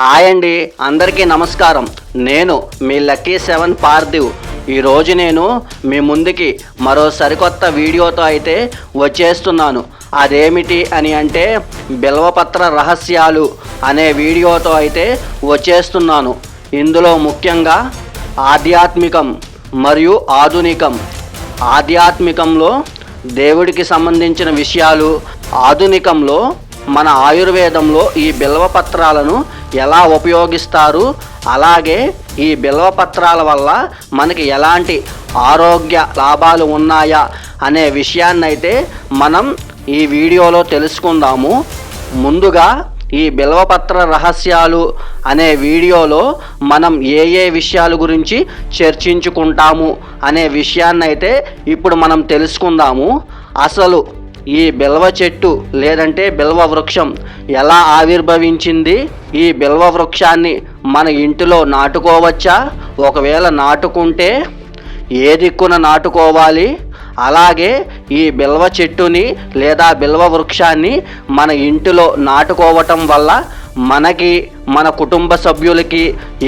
Hi అండి అందరికీ నమస్కారం. నేను మీ లక్కీ సెవెన్ పార్థివ్. ఈరోజు నేను మీ ముందుకి మరో సరికొత్త వీడియోతో అయితే వచ్చేస్తున్నాను. అదేమిటి అని అంటే బిల్వపత్ర రహస్యాలు అనే వీడియోతో అయితే వచ్చేస్తున్నాను. ఇందులో ముఖ్యంగా ఆధ్యాత్మికం మరియు ఆధునికం. ఆధ్యాత్మికంలో దేవుడికి సంబంధించిన విషయాలు ఆధునికంలో మన ఆయుర్వేదంలో ఈ బిల్వపత్రాలను ఎలా ఉపయోగిస్తారు? అలాగే ఈ బిల్వపత్రాల వల్ల మనకి ఎలాంటి ఆరోగ్య లాభాలు ఉన్నాయా అనే విషయాన్నైతే మనం ఈ వీడియోలో తెలుసుకుందాము. ముందుగా ఈ బిల్వపత్ర రహస్యాలు అనే వీడియోలో మనం ఏ ఏ విషయాల గురించి చర్చించుకుంటాము అనే విషయాన్నైతే ఇప్పుడు మనం తెలుసుకుందాము. అసలు ఈ బిల్వ చెట్టు లేదంటే బిల్వ వృక్షం ఎలా ఆవిర్భవించింది? ఈ బిల్వ వృక్షాన్ని మన ఇంటిలో నాటుకోవచ్చా? ఒకవేళ నాటుకుంటే ఏ దిక్కున నాటుకోవాలి? అలాగే ఈ బిల్వ చెట్టుని లేదా బిల్వ వృక్షాన్ని మన ఇంటిలో నాటుకోవటం వల్ల మనకి మన కుటుంబ సభ్యులకి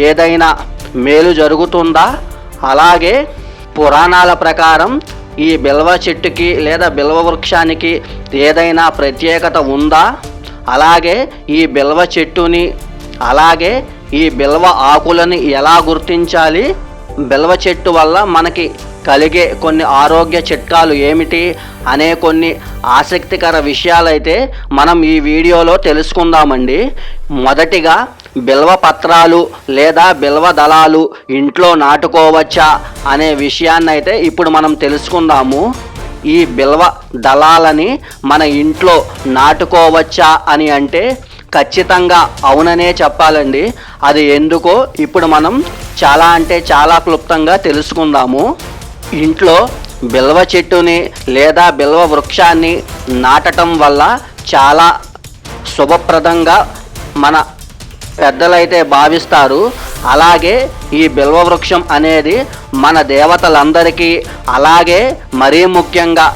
ఏదైనా మేలు జరుగుతుందా? అలాగే పురాణాల ప్రకారం ఈ బిల్వ చెట్టుకి లేదా బిల్వ వృక్షానికి ఏదైనా ప్రత్యేకత ఉందా? అలాగే ఈ బిల్వ చెట్టుని అలాగే ఈ బిల్వ ఆకులని ఎలా గుర్తించాలి? బిల్వ చెట్టు వల్ల మనకి కలిగే కొన్ని ఆరోగ్య చిట్కాలు ఏమిటి? అనే కొన్ని ఆసక్తికర విషయాలైతే మనం ఈ వీడియోలో తెలుసుకుందామండి. మొదటిగా బిల్వ పత్రాలు లేదా బిల్వ దళాలు ఇంట్లో నాటుకోవచ్చా అనే విషయాన్ని అయితే ఇప్పుడు మనం తెలుసుకుందాము. ఈ బిల్వ దళాలని మన ఇంట్లో నాటుకోవచ్చా అని అంటే ఖచ్చితంగా అవుననే చెప్పాలండి. అది ఎందుకో ఇప్పుడు మనం చాలా అంటే చాలా క్లుప్తంగా తెలుసుకుందాము. ఇంట్లో బిల్వ చెట్టుని లేదా బిల్వ వృక్షాన్ని నాటటం వల్ల చాలా శుభప్రదంగా మన పెద్దలైతే భావిస్తారు. అలాగే ఈ బిల్వ వృక్షం అనేది మన దేవతలందరికీ అలాగే మరీ ముఖ్యంగా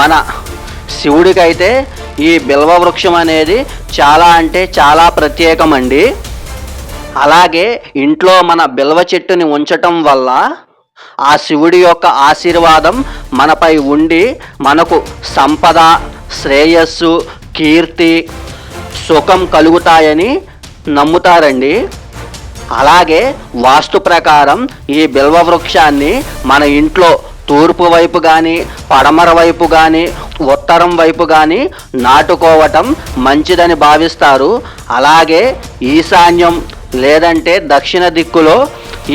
మన శివుడికైతే ఈ బిల్వ వృక్షం అనేది చాలా అంటే చాలా ప్రత్యేకమండి. అలాగే ఇంట్లో మన బిల్వ చెట్టుని ఉంచటం వల్ల ఆ శివుడి యొక్క ఆశీర్వాదం మనపై ఉండి మనకు సంపద శ్రేయస్సు కీర్తి సుఖం కలుగుతాయని నమ్ముతారండి. అలాగే వాస్తు ప్రకారం ఈ బిల్వ వృక్షాన్ని మన ఇంట్లో తూర్పు వైపు కానీ పడమర వైపు కానీ ఉత్తరం వైపు కానీ నాటుకోవటం మంచిదని భావిస్తారు. అలాగే ఈశాన్యం లేదంటే దక్షిణ దిక్కులో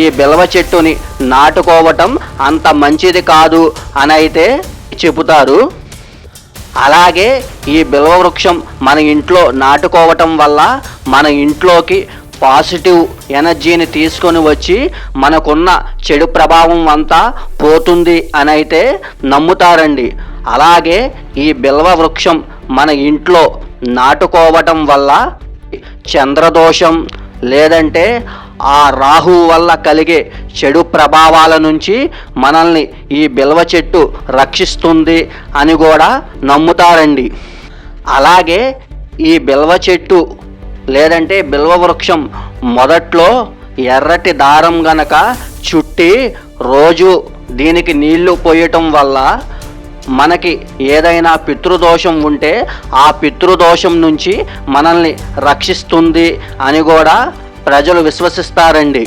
ఈ బిల్వ చెట్టుని నాటుకోవటం అంత మంచిది కాదు అని అయితే చెబుతారు. అలాగే ఈ బిల్వ వృక్షం మన ఇంట్లో నాటుకోవటం వల్ల మన ఇంట్లోకి పాజిటివ్ ఎనర్జీని తీసుకొని వచ్చి మనకున్న చెడు ప్రభావం అంతా పోతుంది అని అయితే నమ్ముతారండి. అలాగే ఈ బిల్వ వృక్షం మన ఇంట్లో నాటుకోవటం వల్ల చంద్రదోషం లేదంటే ఆ రాహు వల్ల కలిగే చెడు ప్రభావాల నుంచి మనల్ని ఈ బిల్వ చెట్టు రక్షిస్తుంది అని కూడా నమ్ముతారండి. అలాగే ఈ బిల్వ చెట్టు లేదంటే బిల్వ వృక్షం మొదట్లో ఎర్రటి దారం గనక చుట్టి రోజు దీనికి నీళ్ళు పోయటం వల్ల మనకి ఏదైనా పితృదోషం ఉంటే ఆ పితృదోషం నుంచి మనల్ని రక్షిస్తుంది అని కూడా ప్రజలు విశ్వసిస్తారండి.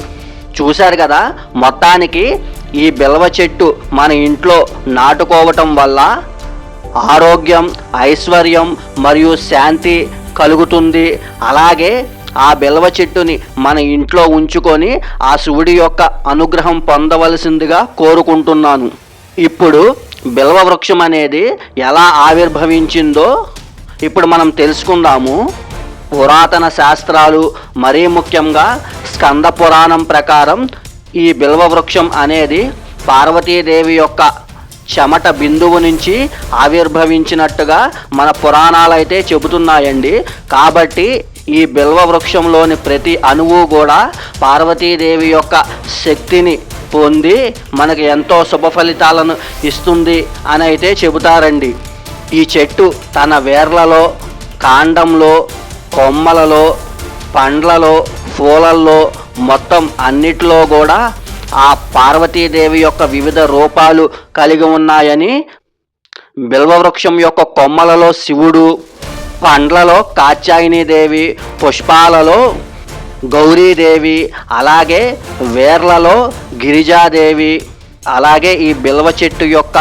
చూశారు కదా మొత్తానికి ఈ బిల్వ చెట్టు మన ఇంట్లో నాటుకోవటం వల్ల ఆరోగ్యం ఐశ్వర్యం మరియు శాంతి కలుగుతుంది. అలాగే ఆ బిల్వ చెట్టుని మన ఇంట్లో ఉంచుకొని ఆ శివుడి యొక్క అనుగ్రహం పొందవలసిందిగా కోరుకుంటున్నాను. ఇప్పుడు బిల్వ వృక్షం అనేది ఎలా ఆవిర్భవించిందో ఇప్పుడు మనం తెలుసుకుందాము. పురాతన శాస్త్రాలు మరీ ముఖ్యంగా స్కంద పురాణం ప్రకారం ఈ బిల్వ వృక్షం అనేది పార్వతీదేవి యొక్క చెమట బిందువు నుంచి ఆవిర్భవించినట్టుగా మన పురాణాలు అయితే చెబుతున్నాయండి. కాబట్టి ఈ బిల్వ వృక్షంలోని ప్రతి అణువు కూడా పార్వతీదేవి యొక్క శక్తిని పొంది మనకు ఎంతో శుభ ఫలితాలను ఇస్తుంది అని అయితే చెబుతారండి. ఈ చెట్టు తన వేర్లలో కాండంలో కొమ్మలలో పండ్లలో పూలల్లో మొత్తం అన్నిటిలో కూడా ఆ పార్వతీదేవి యొక్క వివిధ రూపాలు కలిగి ఉన్నాయని బిల్వవృక్షం యొక్క కొమ్మలలో శివుడు పండ్లలో కాత్యాయనీదేవి పుష్పాలలో గౌరీదేవి అలాగే వేర్లలో గిరిజాదేవి అలాగే ఈ బిల్వ చెట్టు యొక్క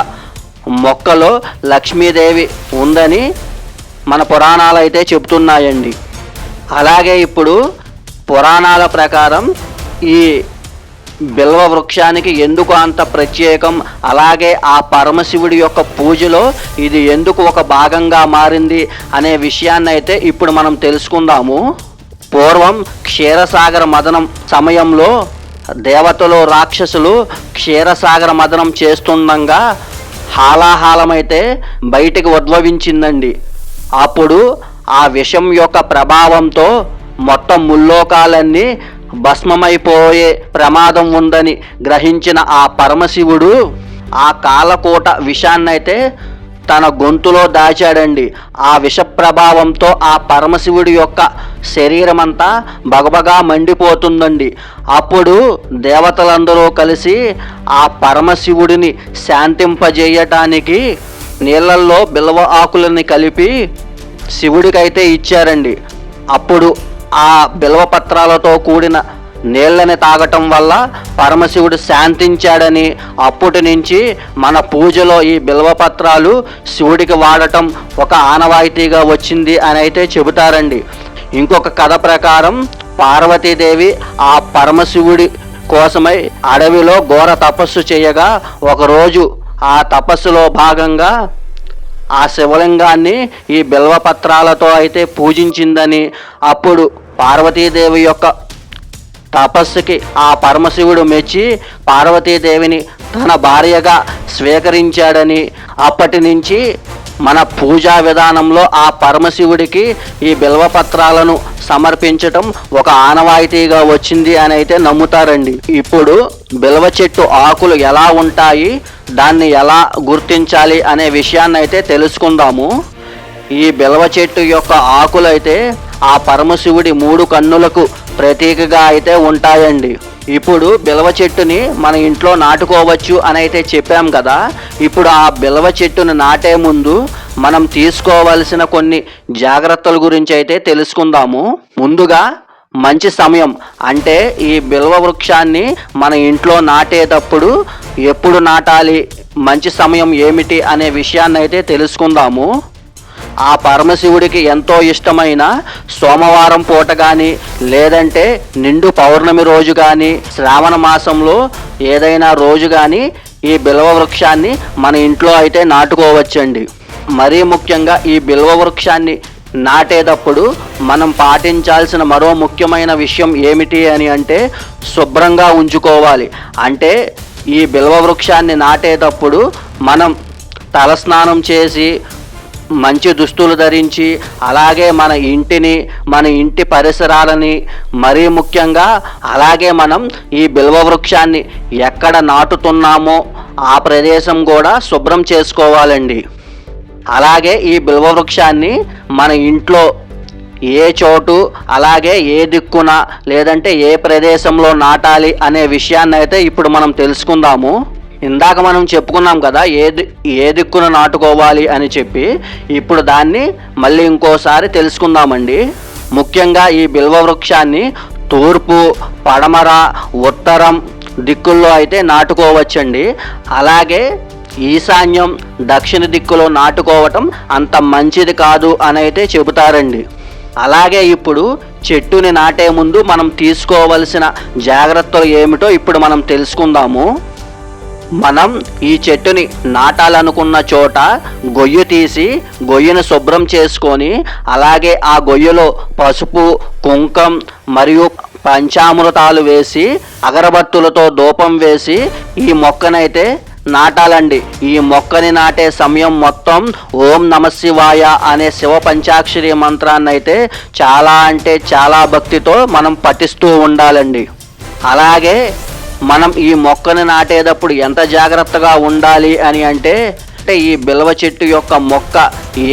మొక్కలో లక్ష్మీదేవి ఉందని మన పురాణాలు అయితే చెబుతున్నాయండి. అలాగే ఇప్పుడు పురాణాల ప్రకారం ఈ బిల్వ వృక్షానికి ఎందుకు అంత ప్రత్యేకం? అలాగే ఆ పరమశివుడి యొక్క పూజలో ఇది ఎందుకు ఒక భాగంగా మారింది అనే విషయాన్ని అయితే ఇప్పుడు మనం తెలుసుకుందాము. పూర్వం క్షీరసాగర మదనం సమయంలో దేవతలు రాక్షసులు క్షీరసాగర మదనం చేస్తుండగా హాలాహాలమైతే బయటికి ఉద్భవించిందండి. అప్పుడు ఆ విషం యొక్క ప్రభావంతో మొత్తం ముల్లోకాలన్నీ భస్మమైపోయే ప్రమాదం ఉందని గ్రహించిన ఆ పరమశివుడు ఆ కాలకోట విషాన్నైతే తన గొంతులో దాచాడండి. ఆ విష ప్రభావంతో ఆ పరమశివుడి యొక్క శరీరమంతా బగబగా మండిపోతుందండి. అప్పుడు దేవతలందరూ కలిసి ఆ పరమశివుడిని శాంతింపజేయటానికి నీళ్ళల్లో బిల్వ ఆకులని కలిపి శివుడికైతే ఇచ్చారండి. అప్పుడు ఆ బిల్వ పత్రాలతో కూడిన నీళ్ళని తాగటం వల్ల పరమశివుడు శాంతించాడని అప్పటి నుంచి మన పూజలో ఈ బిల్వపత్రాలు శివుడికి వాడటం ఒక ఆనవాయితీగా వచ్చింది అని అయితే చెబుతారండి. ఇంకొక కథ ప్రకారం పార్వతీదేవి ఆ పరమశివుడి కోసమై అడవిలో ఘోర తపస్సు చేయగా ఒకరోజు ఆ తపస్సులో భాగంగా ఆ శివలింగాన్ని ఈ బిల్వపత్రాలతో అయితే పూజించిందని అప్పుడు పార్వతీదేవి యొక్క తపస్సుకి ఆ పరమశివుడు మెచ్చి పార్వతీదేవిని తన భార్యగా స్వీకరించాడని అప్పటి నుంచి మన పూజా విధానంలో ఆ పరమశివుడికి ఈ బిల్వపత్రాలను సమర్పించటం ఒక ఆనవాయితీగా వచ్చింది అని అయితే నమ్ముతారండి. ఇప్పుడు బిల్వ చెట్టు ఆకులు ఎలా ఉంటాయి? దాన్ని ఎలా గుర్తించాలి అనే విషయాన్ని అయితే తెలుసుకుందాము. ఈ బిల్వ చెట్టు యొక్క ఆకులైతే ఆ పరమశివుడి మూడు కన్నులకు ప్రతీకగా అయితే ఉంటాయండి. ఇప్పుడు బిల్వ చెట్టుని మన ఇంట్లో నాటుకోవచ్చు అని అయితే చెప్పాం కదా. ఇప్పుడు ఆ బిల్వ చెట్టును నాటే ముందు మనం తీసుకోవలసిన కొన్ని జాగ్రత్తల గురించి అయితే తెలుసుకుందాము. ముందుగా మంచి సమయం. అంటే ఈ బిల్వ వృక్షాన్ని మన ఇంట్లో నాటేటప్పుడు ఎప్పుడు నాటాలి మంచి సమయం ఏమిటి అనే విషయాన్ని అయితే తెలుసుకుందాము. ఆ పరమశివుడికి ఎంతో ఇష్టమైన సోమవారం పూట కానీ లేదంటే నిండు పౌర్ణమి రోజు కానీ శ్రావణ మాసంలో ఏదైనా రోజు కానీ ఈ బిల్వ వృక్షాన్ని మన ఇంట్లో అయితే నాటుకోవచ్చండి. మరీ ముఖ్యంగా ఈ బిల్వ వృక్షాన్ని నాటేటప్పుడు మనం పాటించాల్సిన మరో ముఖ్యమైన విషయం ఏమిటి అని అంటే శుభ్రంగా ఉంచుకోవాలి. అంటే ఈ బిల్వ వృక్షాన్ని నాటేటప్పుడు మనం తలస్నానం చేసి మంచి దుస్తులు ధరించి అలాగే మన ఇంటిని మన ఇంటి పరిసరాలని మరీ ముఖ్యంగా అలాగే మనం ఈ బిల్వ వృక్షాన్ని ఎక్కడ నాటుతున్నామో ఆ ప్రదేశం కూడా శుభ్రం చేసుకోవాలండి. అలాగే ఈ బిల్వ వృక్షాన్ని మన ఇంట్లో ఏ చోటు అలాగే ఏ దిక్కున లేదంటే ఏ ప్రదేశంలో నాటాలి అనే విషయాన్ని అయితే ఇప్పుడు మనం తెలుసుకుందాము. ఇందాక మనం చెప్పుకున్నాం కదా ఏ ఏ దిక్కున నాటుకోవాలి అని చెప్పి ఇప్పుడు దాన్ని మళ్ళీ ఇంకోసారి తెలుసుకుందామండి. ముఖ్యంగా ఈ బిల్వ వృక్షాన్ని తూర్పు పడమర ఉత్తరం దిక్కుల్లో అయితే నాటుకోవచ్చండి. అలాగే ఈశాన్యం దక్షిణ దిక్కులో నాటుకోవటం అంత మంచిది కాదు అని అయితే చెబుతారండి. అలాగే ఇప్పుడు చెట్టుని నాటే ముందు మనం తీసుకోవలసిన జాగ్రత్తలు ఏమిటో ఇప్పుడు మనం తెలుసుకుందాము. మనం ఈ చెట్టుని నాటాలనుకున్న చోట గొయ్యి తీసి గొయ్యిని శుభ్రం చేసుకొని అలాగే ఆ గొయ్యిలో పసుపు కుంకం మరియు పంచామృతాలు వేసి అగరబత్తులతో ధూపం వేసి ఈ మొక్కనైతే నాటాలండి. ఈ మొక్కని నాటే సమయం మొత్తం ఓం నమశివాయ అనే శివ పంచాక్షరి మంత్రాన్ని అయితే చాలా అంటే చాలా భక్తితో మనం పఠిస్తూ ఉండాలండి. అలాగే మనం ఈ మొక్కని నాటేటప్పుడు ఎంత జాగ్రత్తగా ఉండాలి అని అంటే అంటే ఈ బిల్వ చెట్టు యొక్క మొక్క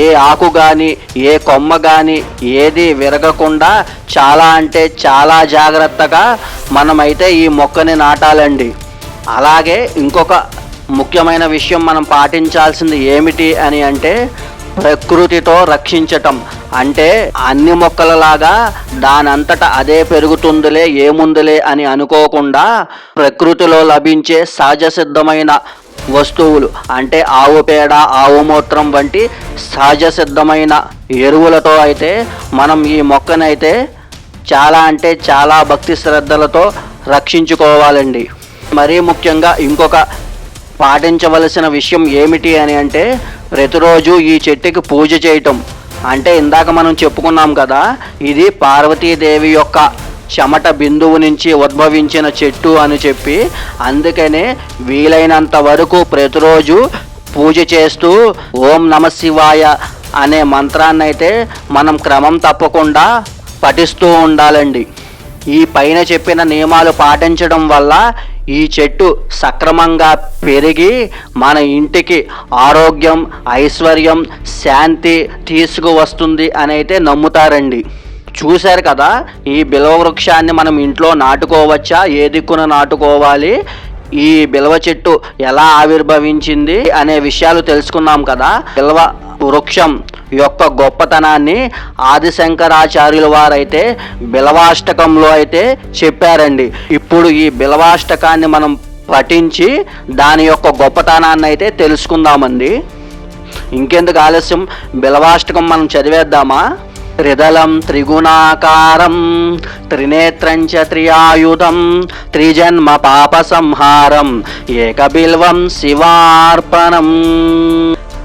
ఏ ఆకు కానీ ఏ కొమ్మ కానీ ఏది విరగకుండా చాలా అంటే చాలా జాగ్రత్తగా మనమైతే ఈ మొక్కని నాటాలండి. అలాగే ఇంకొక ముఖ్యమైన విషయం మనం పాటించాల్సింది ఏమిటి అని అంటే ప్రకృతితో రక్షించటం. అంటే అన్ని మొక్కలలాగా దానంతట అదే పెరుగుతుందిలే ఏముందిలే అని అనుకోకుండా ప్రకృతిలో లభించే సహజ సిద్ధమైన వస్తువులు అంటే ఆవు పేడ ఆవు మూత్రం వంటి సహజ సిద్ధమైన ఎరువులతో అయితే మనం ఈ మొక్కనైతే చాలా అంటే చాలా భక్తి శ్రద్ధలతో రక్షించుకోవాలండి. మరీ ముఖ్యంగా ఇంకొక పాటించవలసిన విషయం ఏమిటి అని అంటే ప్రతిరోజు ఈ చెట్టుకి పూజ చేయటం. అంటే ఇందాక మనం చెప్పుకున్నాం కదా ఇది పార్వతీదేవి యొక్క చెమట బిందువు నుంచి ఉద్భవించిన చెట్టు అని చెప్పి అందుకనే వీలైనంత వరకు ప్రతిరోజు పూజ చేస్తూ ఓం నమ శివాయ అనే మంత్రాన్ని అయితే మనం క్రమం తప్పకుండా పఠిస్తూ ఉండాలండి. ఈ పైన చెప్పిన నియమాలు పాటించడం వల్ల ఈ చెట్టు సక్రమంగా పెరిగి మన ఇంటికి ఆరోగ్యం ఐశ్వర్యం శాంతి తీసుకువస్తుంది అని అయితే నమ్ముతారండి. చూశారు కదా ఈ బిల్వ వృక్షాన్ని మనం ఇంట్లో నాటుకోవచ్చా? ఏ దిక్కున నాటుకోవాలి? ఈ బిల్వ చెట్టు ఎలా ఆవిర్భవించింది అనే విషయాలు తెలుసుకున్నాం కదా. బిల్వ వృక్షం యొక్క గొప్పతనాన్ని ఆదిశంకరాచార్యుల వారైతే బిలవాష్టకంలో అయితే చెప్పారండి. ఇప్పుడు ఈ బిలవాష్టకాన్ని మనం పఠించి దాని యొక్క గొప్పతనాన్ని అయితే తెలుసుకుందామండి. ఇంకెందుకు ఆలస్యం? బిలవాష్టకం మనం చదివేద్దామా? త్రిదళం త్రిగుణాకారం త్రినేత్రం చ త్రియాయుధం త్రిజన్మ పాప సంహారం ఏకబిల్వం శివార్పణం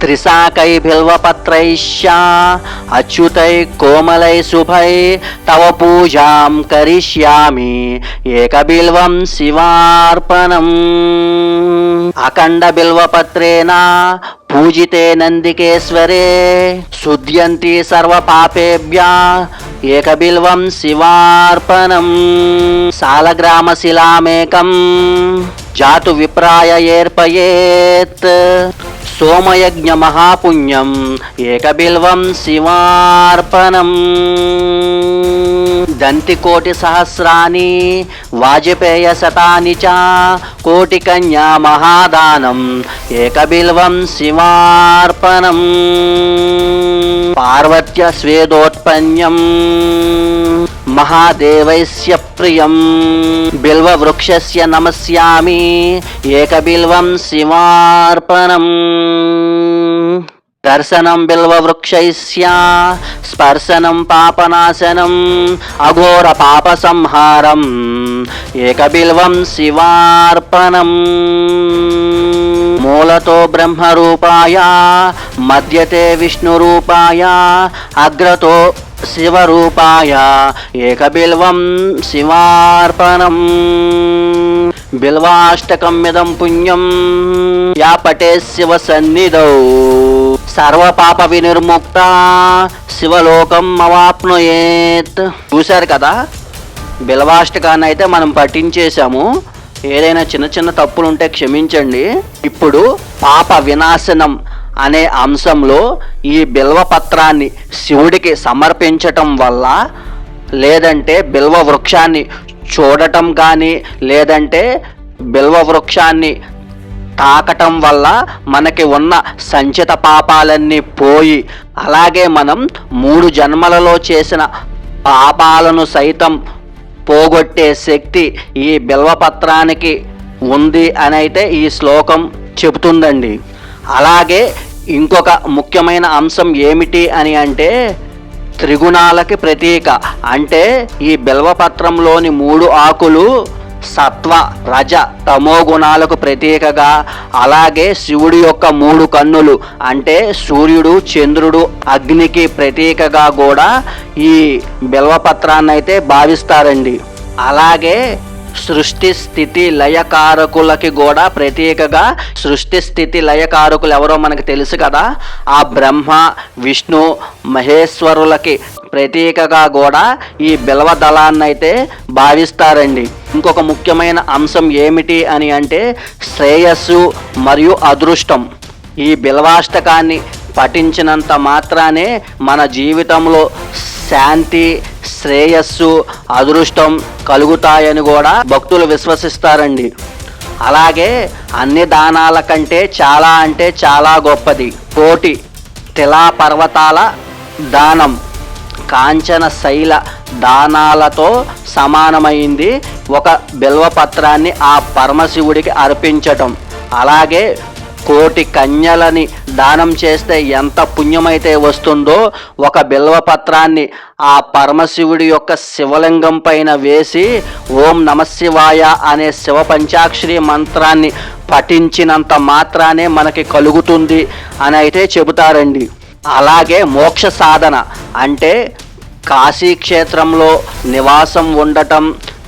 త్రిశాకై బిల్వపత్రైశ్యా అచ్యుతై కోమలై శుభై తవ పూజాం కరిష్యామి ఏకబిల్వం శివార్పణం అఖండ బిల్వపత్రేణ పూజితే నందికేశ్వరే శుద్ధ్యంతి సర్వ పాపేభ్య జాతు విప్రాయ ఏర్పయేత్. సోమయజ్ఞ మహాపుణ్యం ఏకబిల్వం శివార్పణం. దంతికోటి సహస్రాని వాజపేయ శతాని చ కోటి కన్యా మహాదానం ఏకబిల్వం శివార్పణం. పార్వత్య స్వేదోత్పన్యం. మహాదేవైస్య ప్రియం. బిల్వవృక్షస్య నమస్యామి. ఏకబిల్వం శివార్పణం. దర్శనం బిల్వవృక్షైస్య. స్పర్శనం పాపనాశనం. అఘోర పాప సంహారం ఏకబిల్వం శివార్పణం. మూలతో బ్రహ్మరూపాయ మధ్యతే విష్ణురూపాయ అగ్రతో శివరూపాయ ఏకబిల్వం శివార్పణం. బిల్వాష్టకం ఇదం పుణ్యం యా పటే శివ సన్నిధౌ సర్వపాప వినిర్ముక్త శివలోకం అవాప్నుయేత్. చూశారు కదా? బిల్వాష్టకాన్ని అయితే మనం పఠించేశాము. ఏదైనా చిన్న చిన్న తప్పులు ఉంటే క్షమించండి. ఇప్పుడు పాప వినాశనం అనే అంశంలో ఈ బిల్వ పత్రాన్ని శివుడికి సమర్పించటం వల్ల లేదంటే బిల్వ వృక్షాన్ని చూడటం కానీ లేదంటే బిల్వ వృక్షాన్ని తాకటం వల్ల మనకి ఉన్న సంచిత పాపాలన్నీ పోయి అలాగే మనం మూడు జన్మలలో చేసిన పాపాలను సైతం పోగొట్టే శక్తి ఈ బిల్వపత్రానికి ఉంది అని అయితే ఈ శ్లోకం చెబుతుందండి. అలాగే ఇంకొక ముఖ్యమైన అంశం ఏమిటి అని అంటే త్రిగుణాలకి ప్రతీక. అంటే ఈ బిల్వపత్రంలోని మూడు ఆకులు సత్వ రజ తమో గుణాలకు ప్రతీకగా అలాగే శివుడి యొక్క మూడు కన్నులు అంటే సూర్యుడు చంద్రుడు అగ్నికి ప్రతీకగా కూడా ఈ బిల్వపత్రాన్ని అయితే భావిస్తారండి. అలాగే సృష్టి స్థితి లయకారకులకి కూడా ప్రత్యేకగా సృష్టి స్థితి లయకారకులు ఎవరో మనకు తెలుసు కదా. ఆ బ్రహ్మ విష్ణు మహేశ్వరులకి ప్రత్యేకగా కూడా ఈ బిల్వ దళాన్ని అయితే భావిస్తారండి. ఇంకొక ముఖ్యమైన అంశం ఏమిటి అని అంటే శ్రేయస్సు మరియు అదృష్టం. ఈ బిల్వాష్టకాన్ని పఠించినంత మాత్రానే మన జీవితంలో శాంతి శ్రేయస్సు అదృష్టం కలుగుతాయని కూడా భక్తులు విశ్వసిస్తారండి. అలాగే అన్ని దానాల కంటే చాలా అంటే చాలా గొప్పది. కోటి తిలా పర్వతాల దానం. కాంచన శైల దానాలతో సమానమైంది. ఒక బిల్వపత్రాన్ని ఆ పరమశివుడికి అర్పించటం. అలాగే కోటి కన్యలని దానం చేస్తే ఎంత పుణ్యమైతే వస్తుందో ఒక బిల్వపత్రాన్ని ఆ పరమశివుడి యొక్క శివలింగం పైన వేసి ఓం నమశివాయ అనే శివ పంచాక్షరి మంత్రాన్ని పఠించినంత మాత్రానే మనకి కలుగుతుంది అని అయితే చెబుతారండి. అలాగే మోక్ష సాధన అంటే కాశీ క్షేత్రంలో నివాసం ఉండటం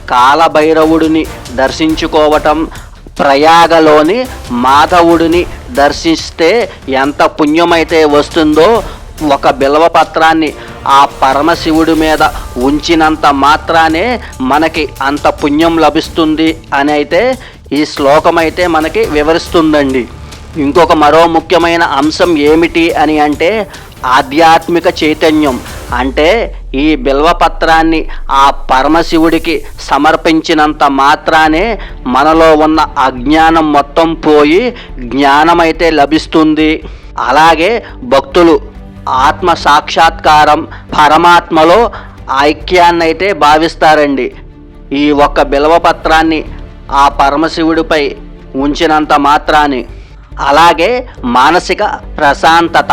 కాలభైరవుడిని దర్శించుకోవటం ప్రయాగలోని మాధవుడిని దర్శిస్తే ఎంత పుణ్యమైతే వస్తుందో ఒక బిల్వపత్రాన్ని ఆ పరమశివుడి మీద ఉంచినంత మాత్రానే మనకి అంత పుణ్యం లభిస్తుంది అని అయితే ఈ శ్లోకం అయితే మనకి వివరిస్తుందండి. ఇంకొక మరో ముఖ్యమైన అంశం ఏమిటి అని అంటే ఆధ్యాత్మిక చైతన్యం అంటే ఈ బిల్వపత్రాన్ని ఆ పరమశివుడికి సమర్పించినంత మాత్రానే మనలో ఉన్న అజ్ఞానం మొత్తం పోయి జ్ఞానమైతే లభిస్తుంది. అలాగే భక్తులు ఆత్మ సాక్షాత్కారం పరమాత్మలో ఐక్యాన్నైతే భావిస్తారండి. ఈ ఒక్క బిల్వపత్రాన్ని ఆ పరమశివుడిపై ఉంచినంత మాత్రాన్ని అలాగే మానసిక ప్రశాంతత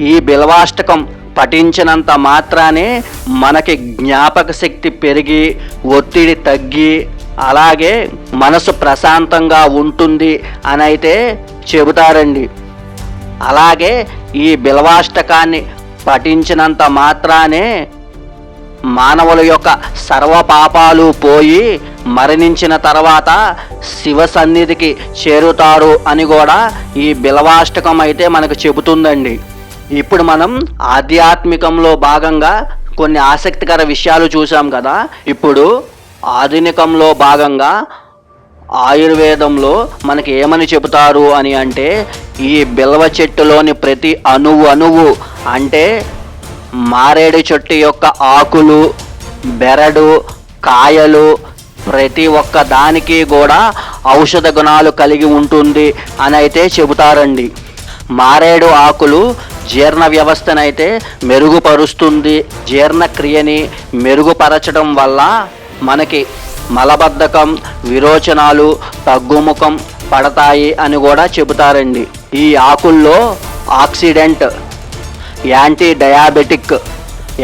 ఈ బిల్వాష్టకం పఠించినంత మాత్రానే మనకి జ్ఞాపక శక్తి పెరిగి ఒత్తిడి తగ్గి అలాగే మనసు ప్రశాంతంగా ఉంటుంది అని అయితే చెబుతారండి. అలాగే ఈ బిల్వాష్టకాన్ని పఠించినంత మాత్రానే మానవుల యొక్క సర్వ పాపాలు పోయి మరణించిన తర్వాత శివ సన్నిధికి చేరుతారు అని కూడా ఈ బిలవాష్టకం అయితే మనకు చెబుతుందండి. ఇప్పుడు మనం ఆధ్యాత్మికంలో భాగంగా కొన్ని ఆసక్తికర విషయాలు చూసాం కదా. ఇప్పుడు ఆధునికంలో భాగంగా ఆయుర్వేదంలో మనకి ఏమని చెబుతారు అని అంటే ఈ బిల్వ చెట్టులోని ప్రతి అణువు అణువు అంటే మారేడు చెట్టు యొక్క ఆకులు బెరడు కాయలు ప్రతి ఒక్క దానికి కూడా ఔషధ గుణాలు కలిగి ఉంటుంది అని అయితే చెబుతారండి. మారేడు ఆకులు జీర్ణ వ్యవస్థనైతే మెరుగుపరుస్తుంది. జీర్ణక్రియని మెరుగుపరచడం వల్ల మనకి మలబద్ధకం విరోచనాలు తగ్గుముఖం పడతాయి అని కూడా చెబుతారండి. ఈ ఆకుల్లో oxidant antidiabetic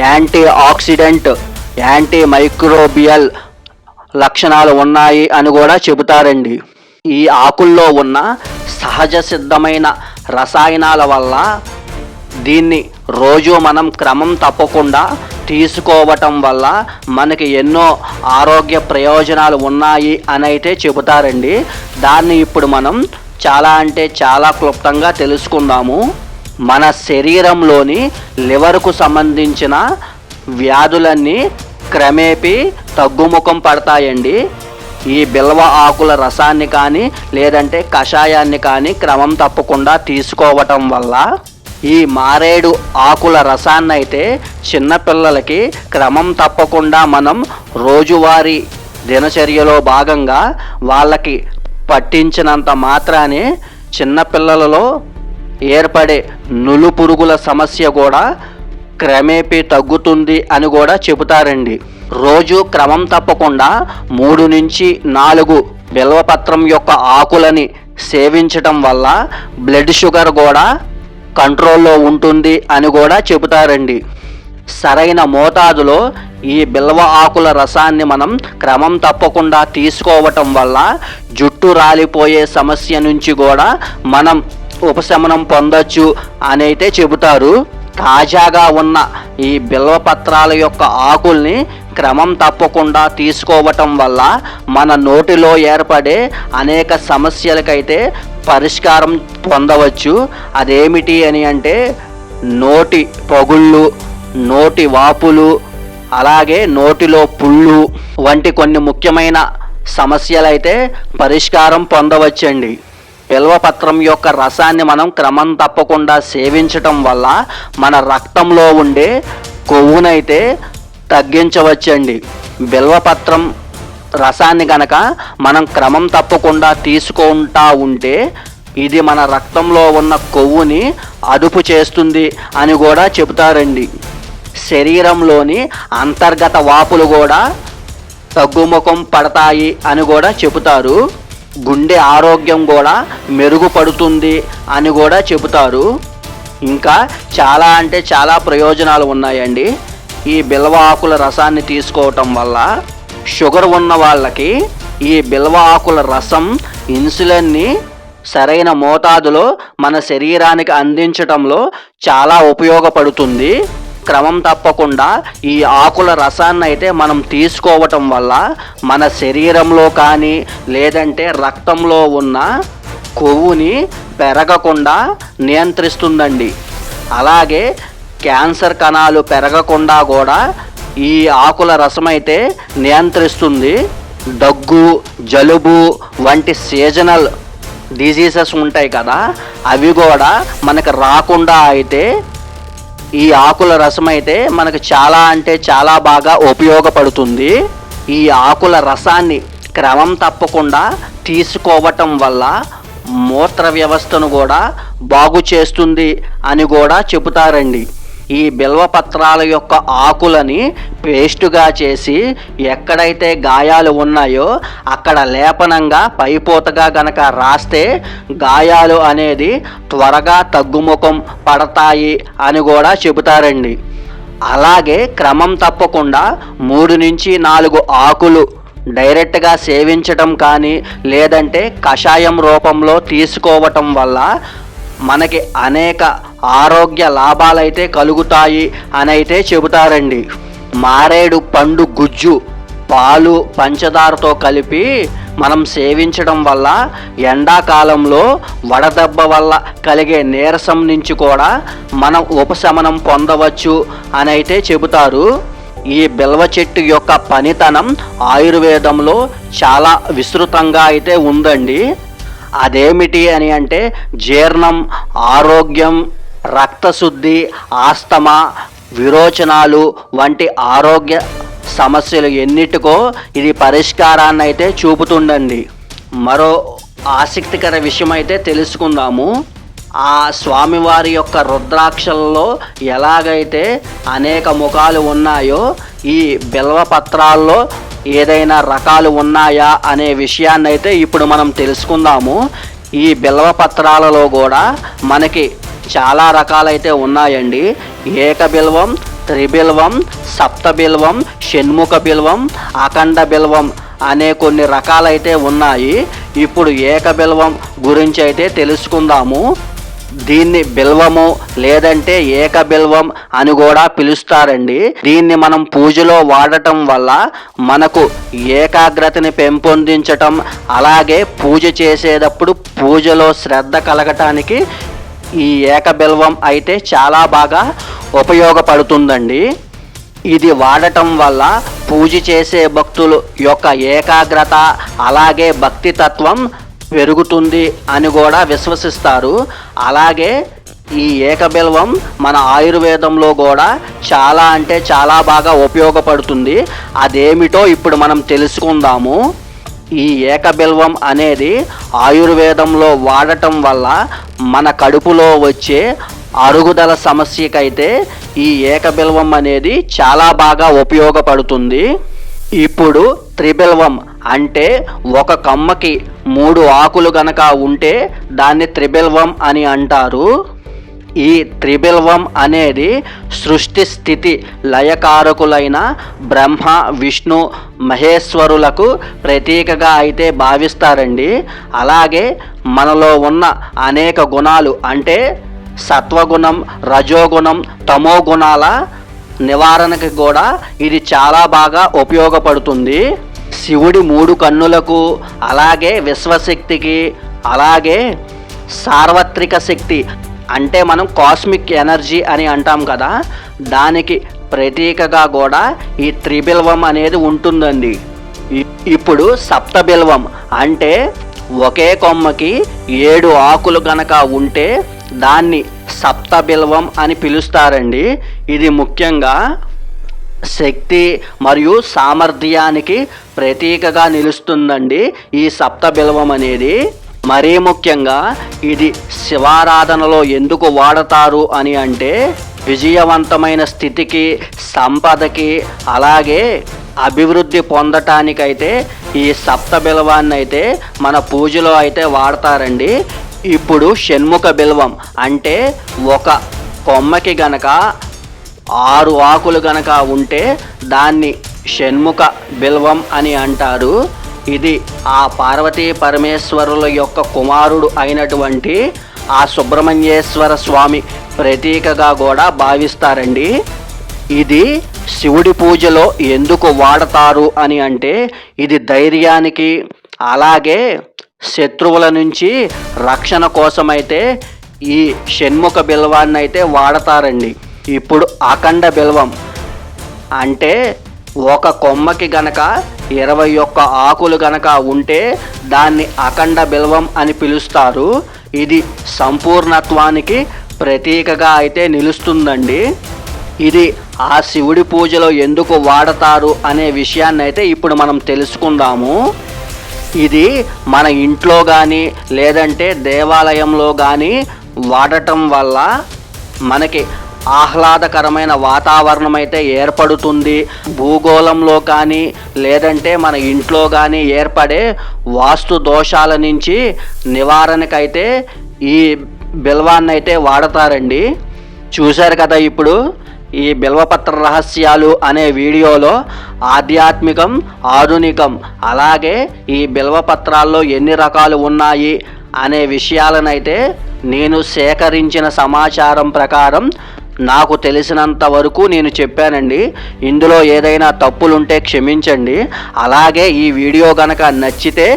antioxidant antimicrobial లక్షణాలు ఉన్నాయి అని కూడా చెబుతారండి. ఈ ఆకుల్లో ఉన్న సహజ సిద్ధమైన రసాయనాల వల్ల దీన్ని రోజు మనం క్రమం తప్పకుండా తీసుకోవటం వల్ల మనకి ఎన్నో ఆరోగ్య ప్రయోజనాలు ఉన్నాయి అని అయితే చెబుతారండి. దాన్ని ఇప్పుడు మనం చాలా అంటే చాలా క్లుప్తంగా తెలుసుకుందాము. మన శరీరంలోని లివర్కు సంబంధించిన వ్యాధులన్నీ క్రమేపీ తగ్గుముఖం పడతాయండి. ఈ బిల్వ ఆకుల రసాన్ని కానీ లేదంటే కషాయాన్ని కానీ క్రమం తప్పకుండా తీసుకోవటం వల్ల ఈ మారేడు ఆకుల రసాన్నైతే చిన్నపిల్లలకి క్రమం తప్పకుండా మనం రోజువారీ దినచర్యలో భాగంగా వాళ్ళకి పట్టించినంత మాత్రానే చిన్నపిల్లలలో ఏర్పడే నులు పురుగుల సమస్య కూడా క్రమేపీ తగ్గుతుంది అని కూడా చెబుతారండి. రోజు క్రమం తప్పకుండా మూడు నుంచి నాలుగు బిల్వపత్రం యొక్క ఆకులని సేవించటం వల్ల బ్లడ్ షుగర్ కూడా కంట్రోల్లో ఉంటుంది అని కూడా చెబుతారండి. సరైన మోతాదులో ఈ బిల్వ ఆకుల రసాన్ని మనం క్రమం తప్పకుండా తీసుకోవటం వల్ల జుట్టు రాలిపోయే సమస్య నుంచి కూడా మనం ఉపశమనం పొందొచ్చు అని అయితే చెబుతారు. తాజాగా ఉన్న ఈ బిల్వ పత్రాల యొక్క ఆకుల్ని క్రమం తప్పకుండా తీసుకోవటం వల్ల మన నోటిలో ఏర్పడే అనేక సమస్యలకైతే పరిష్కారం పొందవచ్చు. అదేమిటి అని అంటే నోటి పగుళ్ళు నోటి వాపులు అలాగే నోటిలో పుళ్ళు వంటి కొన్ని ముఖ్యమైన సమస్యలైతే పరిష్కారం పొందవచ్చండి. బిల్వపత్రం యొక్క రసాన్ని మనం క్రమం తప్పకుండా సేవించటం వల్ల మన రక్తంలో ఉండే కొవ్వునైతే తగ్గించవచ్చండి. బిల్వపత్రం రసాన్ని గనక మనం క్రమం తప్పకుండా తీసుకుంటా ఉంటే ఇది మన రక్తంలో ఉన్న కొవ్వుని అదుపు చేస్తుంది అని కూడా చెబుతారండి. శరీరంలోని అంతర్గత వాపులు కూడా తగ్గుముఖం పడతాయి అని కూడా చెబుతారు. గుండె ఆరోగ్యం కూడా మెరుగుపడుతుంది అని కూడా చెబుతారు. ఇంకా చాలా అంటే చాలా ప్రయోజనాలు ఉన్నాయండి. ఈ బిల్వ ఆకుల రసాన్ని తీసుకోవటం వల్ల షుగర్ ఉన్న వాళ్ళకి ఈ బిల్వ ఆకుల రసం ఇన్సులిన్ని సరైన మోతాదులో మన శరీరానికి అందించటంలో చాలా ఉపయోగపడుతుంది. క్రమం తప్పకుండా ఈ ఆకుల రసాన్ని అయితే మనం తీసుకోవటం వల్ల మన శరీరంలో కానీ లేదంటే రక్తంలో ఉన్న కొవ్వుని పెరగకుండా నియంత్రిస్తుందండి. అలాగే క్యాన్సర్ కణాలు పెరగకుండా కూడా ఈ ఆకుల రసం అయితే నియంత్రిస్తుంది. దగ్గు జలుబు వంటి సీజనల్ డిజీజెస్ ఉంటాయి కదా అవి కూడా మనకు రాకుండా అయితే ఈ ఆకుల రసం అయితే మనకు చాలా అంటే చాలా బాగా ఉపయోగపడుతుంది. ఈ ఆకుల రసాన్ని క్రమం తప్పకుండా తీసుకోవటం వల్ల మూత్ర వ్యవస్థను కూడా బాగు చేస్తుంది అని కూడా చెబుతారండి. ఈ బిల్వపత్రాల యొక్క ఆకులని పేస్టుగా చేసి ఎక్కడైతే గాయాలు ఉన్నాయో అక్కడ లేపనంగా పైపోతగా గనక రాస్తే గాయాలు అనేది త్వరగా తగ్గుముఖం పడతాయి అని కూడా చెబుతారండి. అలాగే క్రమం తప్పకుండా మూడు నుంచి నాలుగు ఆకులు డైరెక్ట్గా సేవించటం కానీ లేదంటే కషాయం రూపంలో తీసుకోవటం వల్ల మనకి అనేక ఆరోగ్య లాభాలైతే కలుగుతాయి అని అయితే చెబుతారండి. మారేడు పండు గుజ్జు పాలు పంచదారతో కలిపి మనం సేవించడం వల్ల ఎండాకాలంలో వడదెబ్బ వల్ల కలిగే నీరసం నుంచి కూడా మనం ఉపశమనం పొందవచ్చు అని అయితే చెబుతారు. ఈ బిల్వ చెట్టు యొక్క పనితనం ఆయుర్వేదంలో చాలా విస్తృతంగా అయితే ఉందండి. అదేమిటి అని అంటే జీర్ణం ఆరోగ్యం రక్తశుద్ధి ఆస్తమా విరోచనాలు వంటి ఆరోగ్య సమస్యలు ఎన్నిటికో ఇది పరిష్కారాన్ని అయితే చూపుతుండండి మరో ఆసక్తికర విషయం అయితే తెలుసుకుందాము. ఆ స్వామివారి యొక్క రుద్రాక్షల్లో ఎలాగైతే అనేక ముఖాలు ఉన్నాయో ఈ బిల్వ పత్రాల్లో ఏదైనా రకాలు ఉన్నాయా అనే విషయాన్ని అయితే ఇప్పుడు మనం తెలుసుకుందాము. ఈ బిల్వ పత్రాలలో కూడా మనకి చాలా రకాలైతే ఉన్నాయండి. ఏక బిల్వం త్రిబిల్వం సప్త బిల్వం షణ్ముఖ బిల్వం అఖండ బిల్వం అనే కొన్ని రకాలైతే ఉన్నాయి. ఇప్పుడు ఏక బిల్వం గురించి అయితే తెలుసుకుందాము. దీన్ని బిల్వము లేదంటే ఏక బిల్వం అని కూడా పిలుస్తారండి. దీన్ని మనం పూజలో వాడటం వల్ల మనకు ఏకాగ్రతని పెంపొందించటం అలాగే పూజ చేసేటప్పుడు పూజలో శ్రద్ధ కలగటానికి ఈ ఏకబిల్వం అయితే చాలా బాగా ఉపయోగపడుతుందండి. ఇది వాడటం వల్ల పూజ చేసే భక్తులు యొక్క ఏకాగ్రత అలాగే భక్తి తత్వం పెరుగుతుంది అని కూడా విశ్వసిస్తారు. అలాగే ఈ ఏకబిల్వం మన ఆయుర్వేదంలో కూడా చాలా అంటే చాలా బాగా ఉపయోగపడుతుంది. అదేమిటో ఇప్పుడు మనం తెలుసుకుందాము. ఈ ఏకబిల్వం అనేది ఆయుర్వేదంలో వాడటం వల్ల మన కడుపులో వచ్చే అరుగుదల సమస్యకైతే ఈ ఏకబిల్వం అనేది చాలా బాగా ఉపయోగపడుతుంది. ఇప్పుడు త్రిబిల్వం అంటే ఒక కమ్మకి మూడు ఆకులు గనక ఉంటే దాన్ని త్రిబిల్వం అని అంటారు. ఈ త్రిబిల్వం అనేది సృష్టి స్థితి లయకారకులైన బ్రహ్మ విష్ణు మహేశ్వరులకు ప్రతీకగా అయితే భావిస్తారండి. అలాగే మనలో ఉన్న అనేక గుణాలు అంటే సత్వగుణం రజోగుణం తమో గుణాల నివారణకి కూడా ఇది చాలా బాగా ఉపయోగపడుతుంది. శివుడి మూడు కన్నులకు అలాగే విశ్వశక్తికి అలాగే సార్వత్రిక శక్తి అంటే మనం కాస్మిక్ ఎనర్జీ అని అంటాం కదా దానికి ప్రతీకగా కూడా ఈ త్రిబిల్వం అనేది ఉంటుందండి. ఇ- ఇప్పుడు సప్తబిల్వం అంటే ఒకే కొమ్మకి ఏడు ఆకులు గనక ఉంటే దాన్ని సప్త బిల్వం అని పిలుస్తారండి. ఇది ముఖ్యంగా శక్తి మరియు సామర్థ్యానికి ప్రతీకగా నిలుస్తుందండి ఈ సప్తబిల్వం అనేది. మరీ ముఖ్యంగా ఇది శివారాధనలో ఎందుకు వాడతారు అని అంటే విజయవంతమైన స్థితికి సంపదకి అలాగే అభివృద్ధి పొందటానికైతే ఈ సప్త బిల్వాన్ని అయితే మన పూజలో అయితే వాడతారండి. ఇప్పుడు షణ్ముఖ బిల్వం అంటే ఒక కొమ్మకి గనక ఆరు ఆకులు గనక ఉంటే దాన్ని షణ్ముఖ బిల్వం అని అంటారు. ఇది ఆ పార్వతీ పరమేశ్వరుల యొక్క కుమారుడు అయినటువంటి ఆ సుబ్రహ్మణ్యేశ్వర స్వామి ప్రతీకగా కూడా భావిస్తారండి. ఇది శివుడి పూజలో ఎందుకు వాడతారు అని అంటే ఇది ధైర్యానికి అలాగే శత్రువుల నుంచి రక్షణ కోసమైతే ఈ షణ్ముఖ బిల్వాన్ని అయితే వాడతారండి. ఇప్పుడు అఖండ బిల్వం అంటే ఒక కొమ్మకి గనక ఇరవై ఒక్క ఆకులు గనక ఉంటే దాన్ని అఖండ బిల్వం అని పిలుస్తారు. ఇది సంపూర్ణత్వానికి ప్రతీకగా అయితే నిలుస్తుందండి. ఇది ఆ శివుడి పూజలో ఎందుకు వాడతారు అనే విషయాన్ని అయితే ఇప్పుడు మనం తెలుసుకుందాము. ఇది మన ఇంట్లో కానీ లేదంటే దేవాలయంలో కానీ వాడటం వల్ల మనకి ఆహ్లాదకరమైన వాతావరణం అయితే ఏర్పడుతుంది. భూగోళంలో కానీ లేదంటే మన ఇంట్లో కానీ ఏర్పడే వాస్తు దోషాల నుంచి నివారణకైతే ఈ బిల్వాన్ని అయితే వాడతారండి. చూశారు కదా ఇప్పుడు ఈ బిల్వపత్ర రహస్యాలు అనే వీడియోలో ఆధ్యాత్మికం ఆధునికం అలాగే ఈ బిల్వపత్రాల్లో ఎన్ని రకాలు ఉన్నాయి అనే విషయాలనైతే నేను సేకరించిన సమాచారం ప్రకారం నాకు తెలిసినంత వరకు నేను చెప్పానండి. ఇందులో ఏదైనా తప్పులుంటే క్షమించండి. అలాగే ఈ వీడియో కనుక నచ్చితే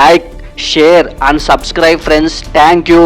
like share and subscribe friends. Thank you